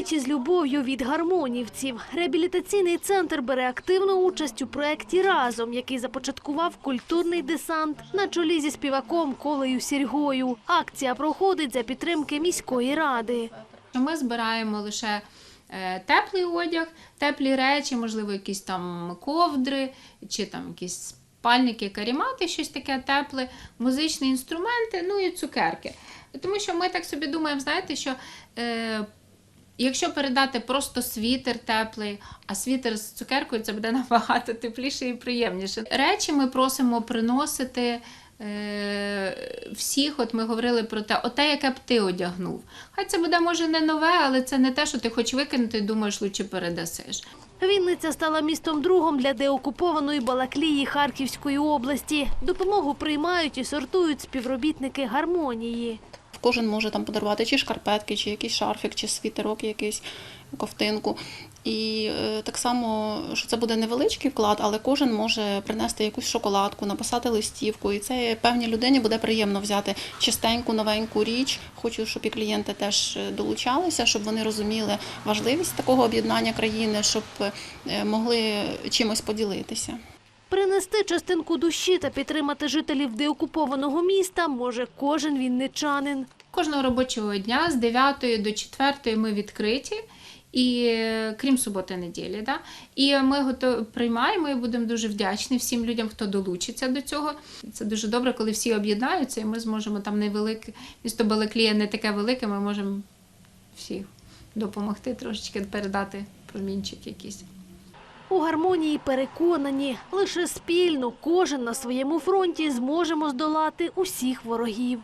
Речі з любов'ю від гармонівців. Реабілітаційний центр бере активну участь у проєкті разом, який започаткував культурний десант на чолі зі співаком Колею Сіргою. Акція проходить за підтримки міської ради. Ми збираємо лише е, теплий одяг, теплі речі, можливо, якісь там ковдри чи там якісь спальники, карімати, щось таке тепле, музичні інструменти, ну і цукерки. Тому що ми так собі думаємо, знаєте, що е, якщо передати просто світер теплий, а світер з цукеркою, це буде набагато тепліше і приємніше. Речі ми просимо приносити. е, Всіх, от ми говорили про те, оте, яке б ти одягнув. Хай це буде може не нове, але це не те, що ти хочеш викинути і думаєш, лучше передасиш. Вінниця стала містом другом для деокупованої Балаклії Харківської області. Допомогу приймають і сортують співробітники гармонії. Кожен може там подарувати чи шкарпетки, чи якийсь шарфік, чи світерок, якийсь ковтинку. І е, так само, що це буде невеличкий вклад, але кожен може принести якусь шоколадку, написати листівку. І це певній людині буде приємно взяти чистеньку, новеньку річ. Хочу, щоб і клієнти теж е, долучалися, щоб вони розуміли важливість такого об'єднання країни, щоб е, могли чимось поділитися. Принести частинку душі та підтримати жителів деокупованого міста може кожен вінничанин. Кожного робочого дня з 9 до 4 ми відкриті. І крім суботи неділі, да? і ми готов... приймаємо і будемо дуже вдячні всім людям, хто долучиться до цього. Це дуже добре, коли всі об'єднаються, і ми зможемо там невелике місто Балаклія не таке велике. Ми можемо всіх допомогти трошечки передати промінчик якийсь. У гармонії переконані, лише спільно кожен на своєму фронті зможемо здолати усіх ворогів.